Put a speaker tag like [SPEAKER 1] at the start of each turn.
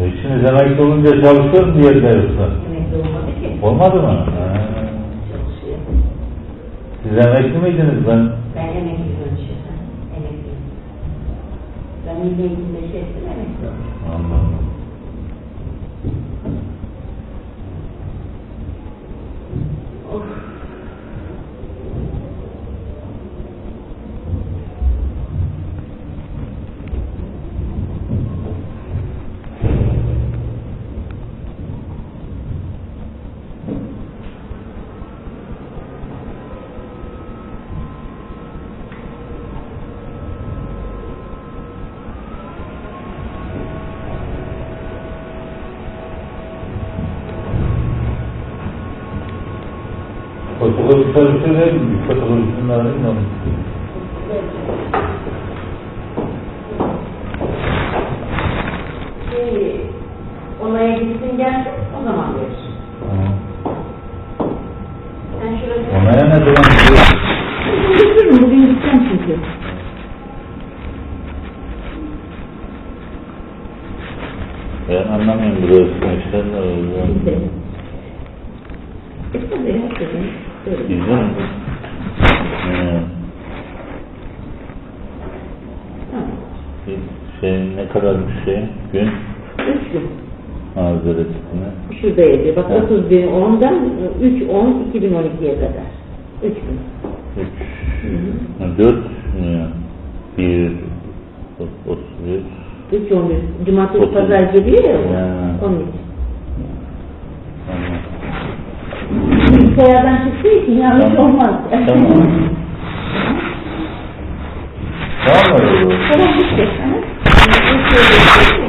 [SPEAKER 1] E şimdi emekli olunca çalışıyor mu diğerde yoksa?
[SPEAKER 2] Emekli olmadı ki.
[SPEAKER 1] Olmadı mı? Ha. Siz emekli miydiniz ben?
[SPEAKER 2] Ben emekli çalışıyorum. Emekli. Ben eğitimde şey ettim emekli.
[SPEAKER 1] Anladım. Mi? Bir fotokopisini arayayım da onu.
[SPEAKER 2] Şey, olaya gitsin gelsin o zaman verir.
[SPEAKER 1] Tamam.
[SPEAKER 2] Sen şurada...
[SPEAKER 1] Onaya ne zaman gidiyor?
[SPEAKER 2] Götürürüm bugün gideceğim çünkü.
[SPEAKER 1] Ben anlamıyorum burası işler de o yüzden.
[SPEAKER 2] Bizde. E tabii
[SPEAKER 1] He.
[SPEAKER 2] Tamam.
[SPEAKER 1] Şey ne kadarmış şey? Gün
[SPEAKER 2] Üç gün.
[SPEAKER 1] mazeretine.
[SPEAKER 2] Şurada yazıyor. Bak
[SPEAKER 1] Ha.
[SPEAKER 2] 30 bin 10'dan 3 10 2012'ye kadar. 3 gün.
[SPEAKER 1] Üç. Ha, Dört mü? Bir. Otuz bir.
[SPEAKER 2] 3 11. Cumartesi pazar geliyor ya. o.
[SPEAKER 1] Ya.
[SPEAKER 2] Onun için. Bilgisayardan çıktığı için yanlış olmaz.
[SPEAKER 1] Tamam. Tamam mı?
[SPEAKER 2] Tamam bitti. Ha?